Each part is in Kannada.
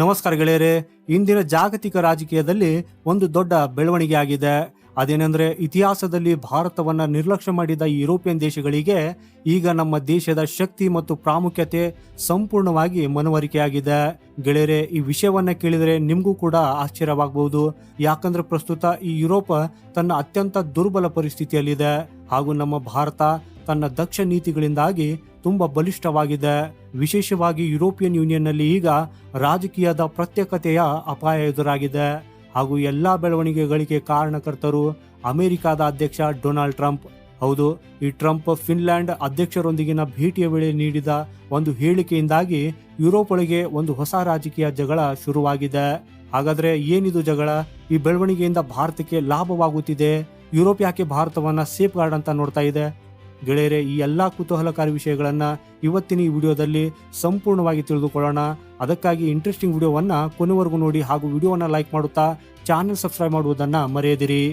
ನಮಸ್ಕಾರ ಗೆಳೆಯರೆ, ಇಂದಿನ ಜಾಗತಿಕ ರಾಜಕೀಯದಲ್ಲಿ ಒಂದು ದೊಡ್ಡ ಬೆಳವಣಿಗೆ ಆಗಿದೆ ಅದೇನೆಂದ್ರೆ ಇತಿಹಾಸದಲ್ಲಿ ಭಾರತವನ್ನ ನಿರ್ಲಕ್ಷ್ಯ ಮಾಡಿದ ಯುರೋಪಿಯನ್ ದೇಶಗಳಿಗೆ ಈಗ ನಮ್ಮ ದೇಶದ ಶಕ್ತಿ ಮತ್ತು ಪ್ರಾಮುಖ್ಯತೆ ಸಂಪೂರ್ಣವಾಗಿ ಮನವರಿಕೆಯಾಗಿದೆ. ಗೆಳೆಯರೆ, ಈ ವಿಷಯವನ್ನ ಕೇಳಿದರೆ ನಿಮಗೂ ಕೂಡ ಆಶ್ಚರ್ಯವಾಗಬಹುದು. ಯಾಕಂದ್ರೆ ಪ್ರಸ್ತುತ ಈ ಯುರೋಪ್ ತನ್ನ ಅತ್ಯಂತ ದುರ್ಬಲ ಪರಿಸ್ಥಿತಿಯಲ್ಲಿದೆ. ಹಾಗೂ ನಮ್ಮ ಭಾರತ ತನ್ನ ದಕ್ಷ ನೀತಿಗಳಿಂದಾಗಿ ತುಂಬಾ ಬಲಿಷ್ಠವಾಗಿದೆ. ವಿಶೇಷವಾಗಿ ಯುರೋಪಿಯನ್ ಯೂನಿಯನ್ನಲ್ಲಿ ಈಗ ರಾಜಕೀಯದ ಪ್ರತ್ಯೇಕತೆಯ ಅಪಾಯ ಎದುರಾಗಿದೆ. ಹಾಗೂ ಎಲ್ಲಾ ಬೆಳವಣಿಗೆಗಳಿಗೆ ಕಾರಣಕರ್ತರು ಅಮೆರಿಕದ ಅಧ್ಯಕ್ಷ ಡೊನಾಲ್ಡ್ ಟ್ರಂಪ್. ಹೌದು, ಈ ಟ್ರಂಪ್ ಫಿನ್ಲ್ಯಾಂಡ್ ಅಧ್ಯಕ್ಷರೊಂದಿಗಿನ ಭೇಟಿಯ ವೇಳೆ ನೀಡಿದ ಒಂದು ಹೇಳಿಕೆಯಿಂದಾಗಿ ಯುರೋಪ್ ಒಳಗೆ ಒಂದು ಹೊಸ ರಾಜಕೀಯ ಜಗಳ ಶುರುವಾಗಿದೆ. ಹಾಗಾದ್ರೆ ಏನಿದು ಜಗಳ? ಈ ಬೆಳವಣಿಗೆಯಿಂದ ಭಾರತಕ್ಕೆ ಲಾಭವಾಗುತ್ತಿದೆ. ಯುರೋಪ್ ಯಾಕೆ ಭಾರತವನ್ನ ಸೇಫ್ ಗಾರ್ಡ್ ಅಂತ ನೋಡ್ತಾ ಇದೆ? ಗೆಳೆಯರೆ, ಈ ಎಲ್ಲ ಕುತೂಹಲಕಾರಿ ವಿಷಯಗಳನ್ನು ಇವತ್ತಿನ ಈ ವಿಡಿಯೋದಲ್ಲಿ ಸಂಪೂರ್ಣವಾಗಿ ತಿಳಿದುಕೊಳ್ಳೋಣ. ಅದಕ್ಕಾಗಿ ಇಂಟ್ರೆಸ್ಟಿಂಗ್ ವಿಡಿಯೋವನ್ನ ಕೊನೆವರೆಗೂ ನೋಡಿ ಹಾಗೂ ವಿಡಿಯೋವನ್ನ ಲೈಕ್ ಮಾಡುತ್ತಾ ಚಾನೆಲ್ ಸಬ್ಸ್ಕ್ರೈಬ್ ಮಾಡುವುದನ್ನ ಮರೆಯದಿರಿ.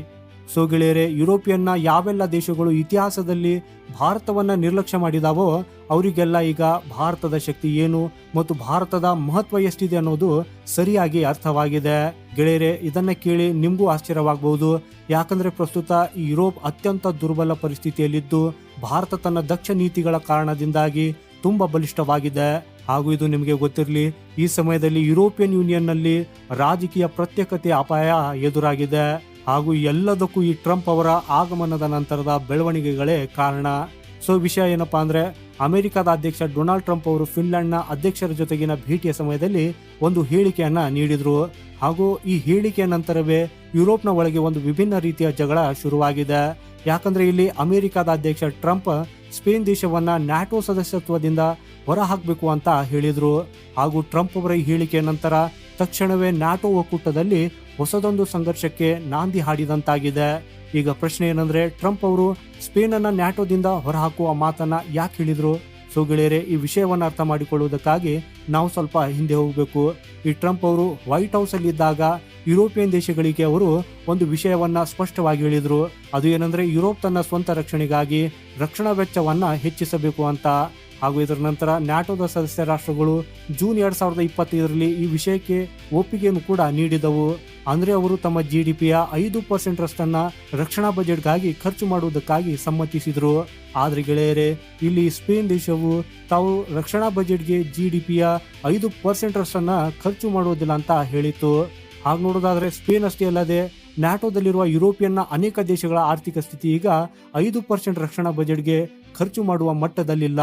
ಸೊ ಗೆಳೆಯರೆ, ಯುರೋಪಿಯನ್ನ ಯಾವೆಲ್ಲ ದೇಶಗಳು ಇತಿಹಾಸದಲ್ಲಿ ಭಾರತವನ್ನ ನಿರ್ಲಕ್ಷ್ಯ ಮಾಡಿದಾವೋ ಅವರಿಗೆಲ್ಲ ಈಗ ಭಾರತದ ಶಕ್ತಿ ಏನು ಮತ್ತು ಭಾರತದ ಮಹತ್ವ ಎಷ್ಟಿದೆ ಅನ್ನೋದು ಸರಿಯಾಗಿ ಅರ್ಥವಾಗಿದೆ. ಗೆಳೆಯರೆ, ಇದನ್ನ ಕೇಳಿ ನಿಮಗೂ ಆಶ್ಚರ್ಯವಾಗಬಹುದು. ಯಾಕಂದ್ರೆ ಪ್ರಸ್ತುತ ಯುರೋಪ್ ಅತ್ಯಂತ ದುರ್ಬಲ ಪರಿಸ್ಥಿತಿಯಲ್ಲಿದ್ದು, ಭಾರತ ತನ್ನ ದಕ್ಷ ನೀತಿಗಳ ಕಾರಣದಿಂದಾಗಿ ತುಂಬಾ ಬಲಿಷ್ಠವಾಗಿದೆ. ಹಾಗೂ ಇದು ನಿಮಗೆ ಗೊತ್ತಿರಲಿ, ಈ ಸಮಯದಲ್ಲಿ ಯುರೋಪಿಯನ್ ಯೂನಿಯನ್ನಲ್ಲಿ ರಾಜಕೀಯ ಪ್ರತ್ಯೇಕತೆ ಅಪಾಯ ಎದುರಾಗಿದೆ. ಹಾಗೂ ಎಲ್ಲದಕ್ಕೂ ಈ ಟ್ರಂಪ್ ಅವರ ಆಗಮನದ ನಂತರದ ಬೆಳವಣಿಗೆಗಳೇ ಕಾರಣ. ಸೊ, ವಿಷಯ ಏನಪ್ಪಾ ಅಂದ್ರೆ, ಅಮೆರಿಕದ ಅಧ್ಯಕ್ಷ ಡೊನಾಲ್ಡ್ ಟ್ರಂಪ್ ಅವರು ಫಿನ್ಲ್ಯಾಂಡ್ನ ಅಧ್ಯಕ್ಷರ ಜೊತೆಗಿನ ಭೇಟಿಯ ಸಮಯದಲ್ಲಿ ಒಂದು ಹೇಳಿಕೆಯನ್ನ ನೀಡಿದ್ರು. ಹಾಗೂ ಈ ಹೇಳಿಕೆಯ ನಂತರವೇ ಯುರೋಪ್ನ ಒಳಗೆ ಒಂದು ವಿಭಿನ್ನ ರೀತಿಯ ಜಗಳ ಶುರುವಾಗಿದೆ. ಯಾಕಂದ್ರೆ ಇಲ್ಲಿ ಅಮೆರಿಕದ ಅಧ್ಯಕ್ಷ ಟ್ರಂಪ್ ಸ್ಪೇನ್ ದೇಶವನ್ನ ನ್ಯಾಟೋ ಸದಸ್ಯತ್ವದಿಂದ ಹೊರಹಾಕಬೇಕು ಅಂತ ಹೇಳಿದ್ರು. ಹಾಗೂ ಟ್ರಂಪ್ ಅವರ ಈ ಹೇಳಿಕೆಯ ನಂತರ ತಕ್ಷಣವೇ ನಾಟೋ ಒಕ್ಕೂಟದಲ್ಲಿ ಹೊಸದೊಂದು ಸಂಘರ್ಷಕ್ಕೆ ನಾಂದಿ ಹಾಡಿದಂತಾಗಿದೆ. ಈಗ ಪ್ರಶ್ನೆ ಏನಂದ್ರೆ, ಟ್ರಂಪ್ ಅವರು ಸ್ಪೇನ್ ಅನ್ನ ನ್ಯಾಟೋದಿಂದ ಹೊರಹಾಕುವ ಮಾತನ್ನ ಯಾಕೆ ಹೇಳಿದ್ರು? ಸೊ ಗೆಳೆಯರೆ, ಈ ವಿಷಯವನ್ನ ಅರ್ಥ ಮಾಡಿಕೊಳ್ಳುವುದಕ್ಕಾಗಿ ನಾವು ಸ್ವಲ್ಪ ಹಿಂದೆ ಹೋಗಬೇಕು. ಈ ಟ್ರಂಪ್ ಅವರು ವೈಟ್ ಹೌಸ್ ಅಲ್ಲಿ ಇದ್ದಾಗ ಯುರೋಪಿಯನ್ ದೇಶಗಳಿಗೆ ಅವರು ಒಂದು ವಿಷಯವನ್ನ ಸ್ಪಷ್ಟವಾಗಿ ಹೇಳಿದ್ರು. ಅದು ಏನಂದ್ರೆ, ಯುರೋಪ್ ತನ್ನ ಸ್ವಂತ ರಕ್ಷಣೆಗಾಗಿ ರಕ್ಷಣಾ ವೆಚ್ಚವನ್ನ ಹೆಚ್ಚಿಸಬೇಕು ಅಂತ. ಹಾಗೂ ಇದರ ನಂತರ ನ್ಯಾಟೋದ ಸದಸ್ಯ ರಾಷ್ಟ್ರಗಳು ಜೂನ್ ಎರಡ್ ಸಾವಿರದ ಇಪ್ಪತ್ತೈದರಲ್ಲಿ ಈ ವಿಷಯಕ್ಕೆ ಒಪ್ಪಿಗೆಯನ್ನು ಕೂಡ ನೀಡಿದವು. ಅಂದ್ರೆ ಅವರು ತಮ್ಮ ಜಿ ಡಿ ಪಿಯ ಐದು ಪರ್ಸೆಂಟ್ ರಷ್ಟನ್ನ ರಕ್ಷಣಾ ಬಜೆಟ್ಗಾಗಿ ಖರ್ಚು ಮಾಡುವುದಕ್ಕಾಗಿ ಸಮ್ಮತಿಸಿದರು. ಆದರೆ ಗೆಳೆಯರೇ, ಇಲ್ಲಿ ಸ್ಪೇನ್ ದೇಶವು ತಾವು ರಕ್ಷಣಾ ಬಜೆಟ್ಗೆ ಜಿ ಡಿ ಪಿಯ ಐದು ಪರ್ಸೆಂಟ್ ರಷ್ಟನ್ನ ಖರ್ಚು ಮಾಡುವುದಿಲ್ಲ ಅಂತ ಹೇಳಿತ್ತು. ಹಾಗೆ ನೋಡೋದಾದ್ರೆ ಸ್ಪೇನ್ ಅಷ್ಟೇ ಅಲ್ಲದೆ ನ್ಯಾಟೋದಲ್ಲಿರುವ ಯುರೋಪಿಯನ್ನ ಅನೇಕ ದೇಶಗಳ ಆರ್ಥಿಕ ಸ್ಥಿತಿ ಈಗ ಐದು ಪರ್ಸೆಂಟ್ ರಕ್ಷಣಾ ಬಜೆಟ್ಗೆ ಖರ್ಚು ಮಾಡುವ ಮಟ್ಟದಲ್ಲಿಲ್ಲ.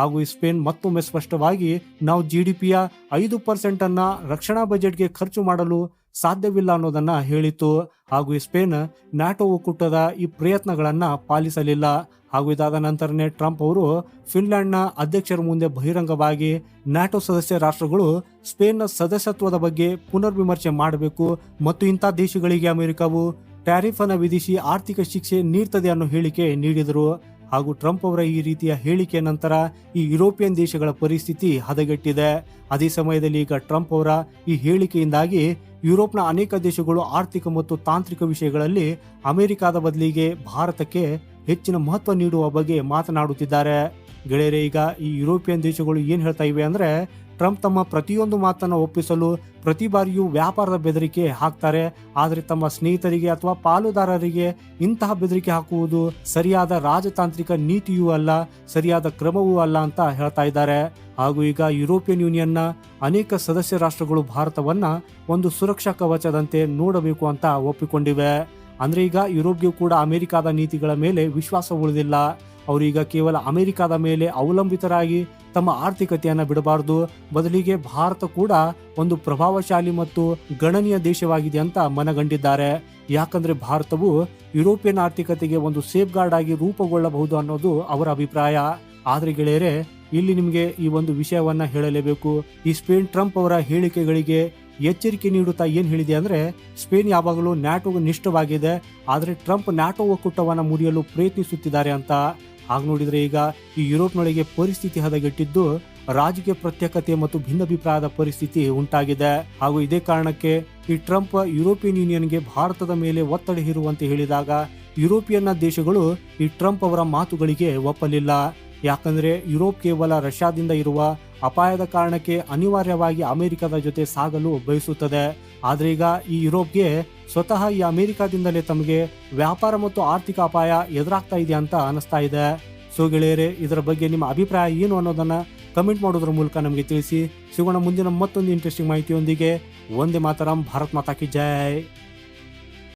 ಹಾಗೂ ಸ್ಪೇನ್ ಮತ್ತೊಮ್ಮೆ ಸ್ಪಷ್ಟವಾಗಿ ನಾವು ಜಿ ಡಿ ಪಿಯ ಐದು ಪರ್ಸೆಂಟ್ ಅನ್ನ ರಕ್ಷಣಾ ಬಜೆಟ್ಗೆ ಖರ್ಚು ಮಾಡಲು ಸಾಧ್ಯವಿಲ್ಲ ಅನ್ನೋದನ್ನ ಹೇಳಿತು ಹಾಗೂ ಸ್ಪೇನ್ ನ್ಯಾಟೋ ಒಕ್ಕೂಟದ ಈ ಪ್ರಯತ್ನಗಳನ್ನ ಪಾಲಿಸಲಿಲ್ಲ. ಹಾಗೂ ಇದಾದ ನಂತರನೇ ಟ್ರಂಪ್ ಅವರು ಫಿನ್ಲ್ಯಾಂಡ್ನ ಅಧ್ಯಕ್ಷರ ಮುಂದೆ ಬಹಿರಂಗವಾಗಿ ನ್ಯಾಟೋ ಸದಸ್ಯ ರಾಷ್ಟ್ರಗಳು ಸ್ಪೇನ್ನ ಸದಸ್ಯತ್ವದ ಬಗ್ಗೆ ಪುನರ್ವಿಮರ್ಶೆ ಮಾಡಬೇಕು ಮತ್ತು ಇಂಥ ದೇಶಗಳಿಗೆ ಅಮೆರಿಕವು ಟ್ಯಾರಿಫ್ ಅನ್ನು ವಿಧಿಸಿ ಆರ್ಥಿಕ ಶಿಕ್ಷೆ ನೀಡ್ತದೆ ಅನ್ನೋ ಹೇಳಿಕೆ ನೀಡಿದರು. ಹಾಗೂ ಟ್ರಂಪ್ ಅವರ ಈ ರೀತಿಯ ಹೇಳಿಕೆ ನಂತರ ಈ ಯುರೋಪಿಯನ್ ದೇಶಗಳ ಪರಿಸ್ಥಿತಿ ಹದಗೆಟ್ಟಿದೆ. ಅದೇ ಸಮಯದಲ್ಲಿ ಈಗ ಟ್ರಂಪ್ ಅವರ ಈ ಹೇಳಿಕೆಯಿಂದಾಗಿ ಯುರೋಪ್ನ ಅನೇಕ ದೇಶಗಳು ಆರ್ಥಿಕ ಮತ್ತು ತಾಂತ್ರಿಕ ವಿಷಯಗಳಲ್ಲಿ ಅಮೆರಿಕದ ಬದಲಿಗೆ ಭಾರತಕ್ಕೆ ಹೆಚ್ಚಿನ ಮಹತ್ವ ನೀಡುವ ಬಗ್ಗೆ ಮಾತನಾಡುತ್ತಿದ್ದಾರೆ. ಗೆಳೆಯರೆ, ಈಗ ಈ ಯುರೋಪಿಯನ್ ದೇಶಗಳು ಏನು ಹೇಳ್ತಾ ಇವೆ ಅಂದ್ರೆ ಟ್ರಂಪ್ ತಮ್ಮ ಪ್ರತಿಯೊಂದು ಮಾತನ್ನು ಒಪ್ಪಿಸಲು ಪ್ರತಿ ಬಾರಿಯೂ ವ್ಯಾಪಾರದ ಬೆದರಿಕೆ ಹಾಕ್ತಾರೆ. ಆದರೆ ತಮ್ಮ ಸ್ನೇಹಿತರಿಗೆ ಅಥವಾ ಪಾಲುದಾರರಿಗೆ ಇಂತಹ ಬೆದರಿಕೆ ಹಾಕುವುದು ಸರಿಯಾದ ರಾಜತಾಂತ್ರಿಕ ನೀತಿಯೂ ಅಲ್ಲ, ಸರಿಯಾದ ಕ್ರಮವೂ ಅಲ್ಲ ಅಂತ ಹೇಳ್ತಾ ಇದ್ದಾರೆ. ಹಾಗೂ ಈಗ ಯುರೋಪಿಯನ್ ಯೂನಿಯನ್ನ ಅನೇಕ ಸದಸ್ಯ ರಾಷ್ಟ್ರಗಳು ಭಾರತವನ್ನ ಒಂದು ಸುರಕ್ಷಾ ಕವಚದಂತೆ ನೋಡಬೇಕು ಅಂತ ಒಪ್ಪಿಕೊಂಡಿವೆ. ಅಂದ್ರೆ ಈಗ ಯುರೋಪ್ಗೆ ಕೂಡ ಅಮೆರಿಕದ ನೀತಿಗಳ ಮೇಲೆ ವಿಶ್ವಾಸ ಉಳಿದಿಲ್ಲ. ಅವರೀಗ ಕೇವಲ ಅಮೆರಿಕದ ಮೇಲೆ ಅವಲಂಬಿತರಾಗಿ ತಮ್ಮ ಆರ್ಥಿಕತೆಯನ್ನು ಬಿಡಬಾರದು. ಬದಲಿಗೆ ಭಾರತ ಕೂಡ ಒಂದು ಪ್ರಭಾವಶಾಲಿ ಮತ್ತು ಗಣನೀಯ ದೇಶವಾಗಿದೆ ಅಂತ ಮನಗಂಡಿದ್ದಾರೆ. ಯಾಕಂದ್ರೆ ಭಾರತವು ಯುರೋಪಿಯನ್ ಆರ್ಥಿಕತೆಗೆ ಒಂದು ಸೇಫ್ ಗಾರ್ಡ್ ಆಗಿ ರೂಪುಗೊಳ್ಳಬಹುದು ಅನ್ನೋದು ಅವರ ಅಭಿಪ್ರಾಯ. ಆದ್ರೆ ಗೆಳೆಯರೆ, ಇಲ್ಲಿ ನಿಮಗೆ ಈ ಒಂದು ವಿಷಯವನ್ನ ಹೇಳಲೇಬೇಕು. ಈ ಸ್ಪೇನ್ ಟ್ರಂಪ್ ಅವರ ಹೇಳಿಕೆಗಳಿಗೆ ಎಚ್ಚರಿಕೆ ನೀಡುತ್ತಾ ಏನ್ ಹೇಳಿದೆ ಅಂದ್ರೆ, ಸ್ಪೇನ್ ಯಾವಾಗಲೂ ನ್ಯಾಟೋ ನಿಷ್ಠವಾಗಿದೆ, ಆದ್ರೆ ಟ್ರಂಪ್ ನ್ಯಾಟೋ ಒಕ್ಕೂಟವನ್ನ ಮುರಿಯಲು ಪ್ರಯತ್ನಿಸುತ್ತಿದ್ದಾರೆ ಅಂತ. ಹಾಗೆ ನೋಡಿದ್ರೆ ಈಗ ಈ ಯುರೋಪ್ನೊಳಗೆ ಪರಿಸ್ಥಿತಿ ಹದಗೆಟ್ಟಿದ್ದು ರಾಜಕೀಯ ಪ್ರತ್ಯೇಕತೆ ಮತ್ತು ಭಿನ್ನಾಭಿಪ್ರಾಯದ ಪರಿಸ್ಥಿತಿ ಉಂಟಾಗಿದೆ. ಹಾಗೂ ಇದೇ ಕಾರಣಕ್ಕೆ ಈ ಟ್ರಂಪ್ ಯುರೋಪಿಯನ್ ಯೂನಿಯನ್ಗೆ ಭಾರತದ ಮೇಲೆ ಒತ್ತಡ ಹೇರುವಂತೆ ಹೇಳಿದಾಗ ಯುರೋಪಿಯನ್ನ ದೇಶಗಳು ಈ ಟ್ರಂಪ್ ಅವರ ಮಾತುಗಳಿಗೆ ಒಪ್ಪಲಿಲ್ಲ. ಯಾಕಂದ್ರೆ ಯುರೋಪ್ ಕೇವಲ ರಷ್ಯಾದಿಂದ ಇರುವ ಅಪಾಯದ ಕಾರಣಕ್ಕೆ ಅನಿವಾರ್ಯವಾಗಿ ಅಮೆರಿಕದ ಜೊತೆ ಸಾಗಲು ಬಯಸುತ್ತದೆ. ಆದರೆ ಈಗ ಈ ಯುರೋಪ್ಗೆ ಸ್ವತಃ ಈ ಅಮೆರಿಕದಿಂದಲೇ ತಮಗೆ ವ್ಯಾಪಾರ ಮತ್ತು ಆರ್ಥಿಕ ಅಪಾಯ ಎದುರಾಗ್ತಾ ಇದೆ ಅಂತ ಅನಿಸ್ತಾ ಇದೆ. ಸೊ ಗೆಳೆಯರೆ, ಇದರ ಬಗ್ಗೆ ನಿಮ್ಮ ಅಭಿಪ್ರಾಯ ಏನು ಅನ್ನೋದನ್ನ ಕಮೆಂಟ್ ಮಾಡೋದ್ರ ಮೂಲಕ ನಮಗೆ ತಿಳಿಸಿ. ಸಿಗೋಣ ಮುಂದಿನ ಮತ್ತೊಂದು ಇಂಟ್ರೆಸ್ಟಿಂಗ್ ಮಾಹಿತಿಯೊಂದಿಗೆ. ಒಂದೇ ಮಾತರಂ, ಭಾರತ್ ಮಾತಾಕಿ ಜೈ.